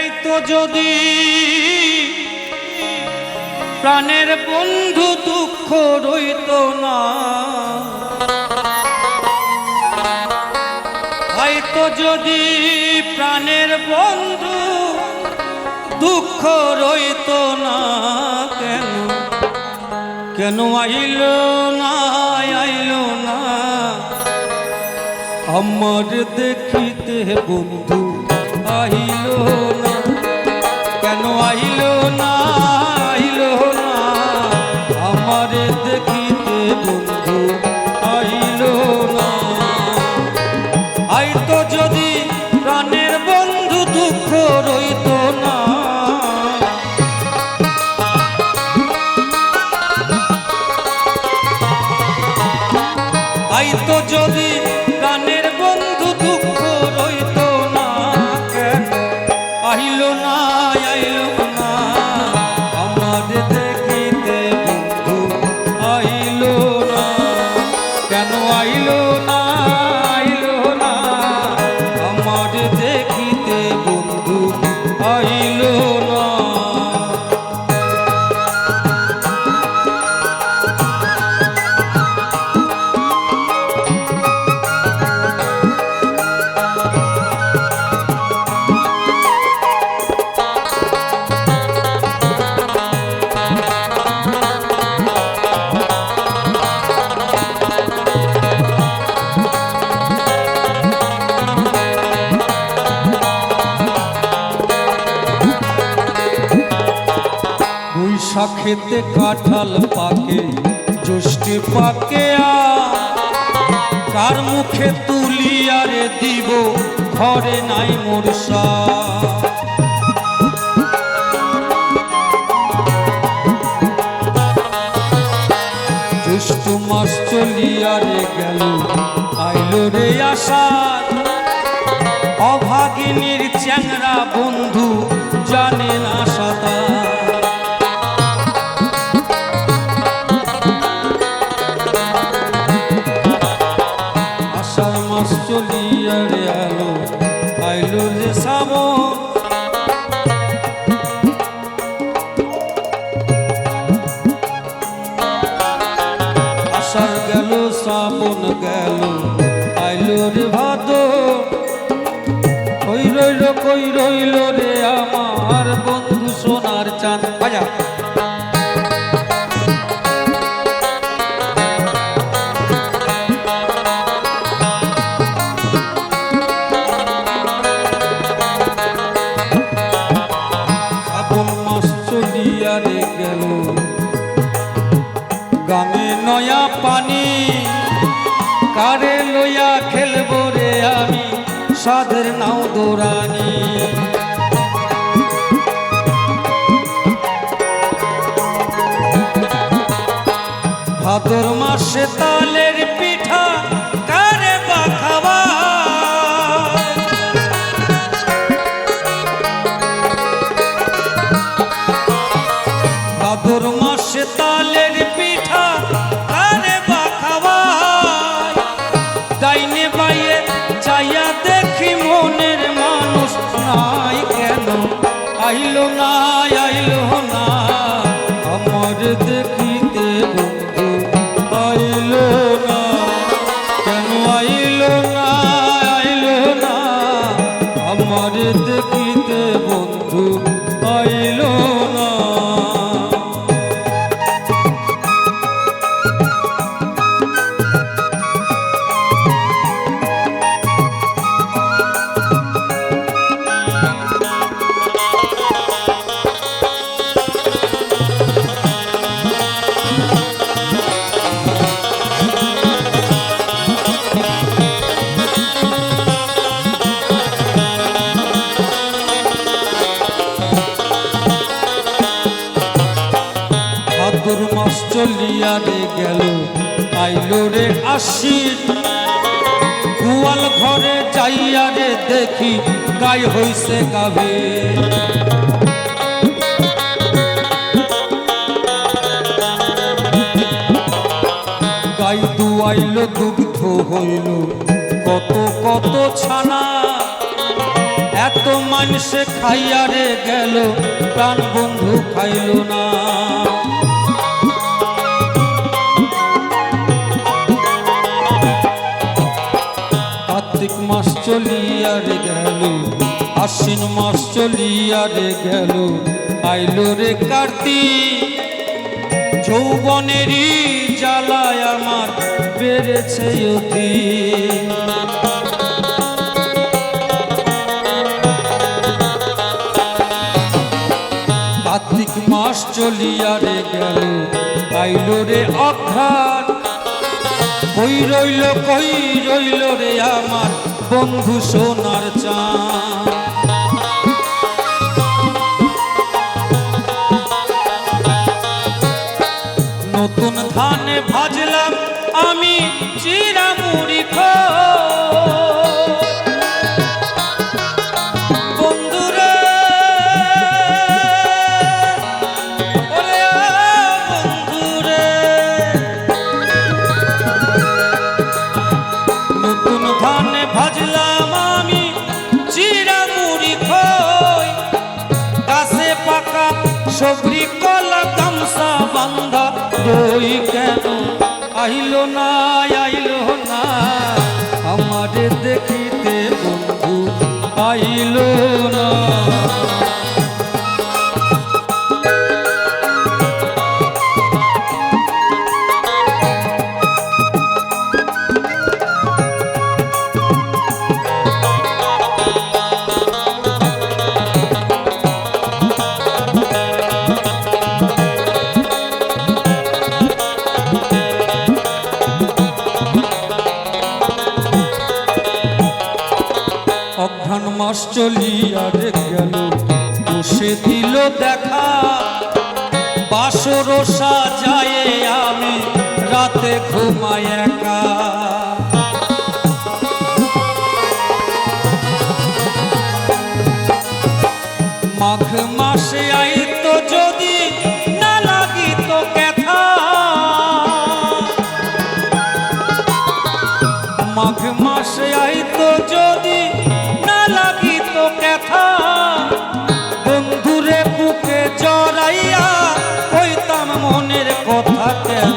আইতো যদি প্রাণের বন্ধু দুঃখ রইত না। হয়তো যদি প্রাণের বন্ধু দুঃখ রইত না, কেন? কেন আইল না আইল না? আমার দেখিতে বন্ধু কেন আইল না আইল না? আমার দেখিতে বন্ধু, আইল না। আইতো যদি প্রাণের বন্ধু দুঃখ রইত বৈশাখেতে কাঁঠাল পাকে জ্যৈষ্ঠে পাকে কার মুখে তুলিয়ারে দিব, ঘরে নাই মোরসা মাস চলিয়ারে গেল, আইল রে আশার অভাগিনীর চ্যাংরা বন্ধু জানে না মাস চলিয়া আলো আইলো রে শ্রাবণ আষাঢ় গেল, শ্রাবণ গেল, আইলো রে ভাদ। কই রইল কই রইল রে আমার বন্ধু সোনার চাঁদ। বাজা। নয়া পানি। কারে লইয়া খেলব রে আমি? সাধের নাও দৌড়ানি। ভাদর মাসে তালের চলিয়া রে গেল আইলো রে আশির। গোয়াল ঘরে যাইয়া রে দেখি গাই হইছে গাবে গাই দুগ্ধ হইল, কত কত ছানা। এত এত মানুষে খাইয়া রে গেল, প্রাণ বন্ধু খাইল না। কার্তিক মাস চলিয়া রে গেল, আশ্বিন মাস চলিয়া রে গেল। আইলো রে কার্তিক, যৌবনেরই জ্বালায় আমার বেড়েছে অতি কার্তিক মাস চলিয়া রে গেল, আইল রে অঘ্রান কই রইল কই রইল রে আমার বন্ধু সোনার চাঁদ? নতুন ধানে ভাজলাম আমি চিরা মুড়ি সবরি কলা গামসা বান্ধা দই কেন আইল না আইল না? আমারে দেখিতে বন্ধু আইল না। মাস চলিয়া গেল। বসে দিল দেখা বাসর সাজায়ে আমি রাতে ঘুমাই একা। মাঘ মাসে আইত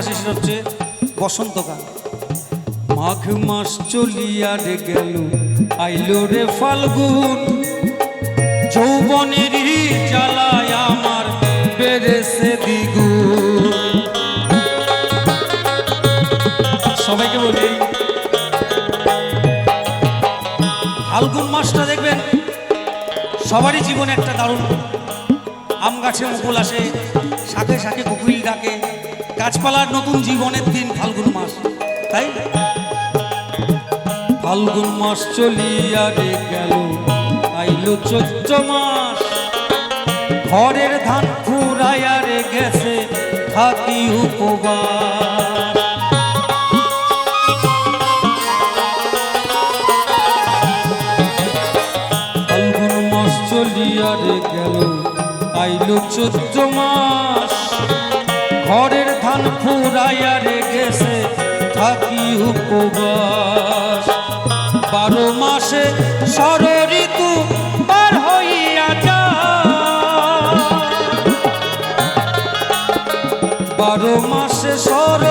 আসে সেটা হচ্ছে বসন্তকাল মাঘ মাস চলিয়া রে গেল, আইলো রে ফাল্গুন। যৌবনের জ্বালায় আমার বেড়েছে দ্বিগুণ। সবাইকে বলি, ফাল্গুন মাসটা দেখবেন, সবারই জীবনে একটা দারুণ আম গাছে মুকুল আসে শাখে শাখে কোকিল ডাকে। গাছপালার নতুন জীবনের দিন, ফাল্গুন মাস, তাই? ফাল্গুন মাস চলিয়া রে গেল, আইলো চৈত্র মাস। ঘরের ধান ফুরাইয়া রে গেছে থাকি উপবাস। ফাল্গুন মাস চলিয়া রে গেল, আইলো চোদ্দ মাস। ফুরাইয়া রে গেছে থাকি উপবাস। বারো মাসে সর ঋতু পার হইয়া বারো মাসে ষড়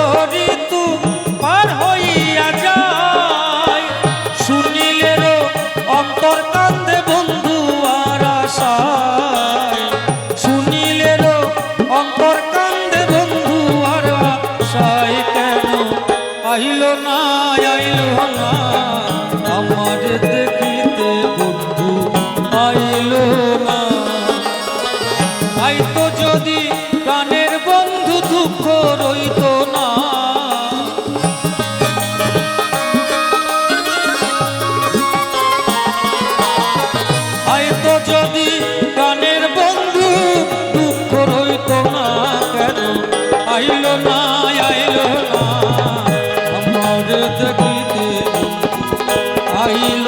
আইলো আমার দেখিতে আইলো না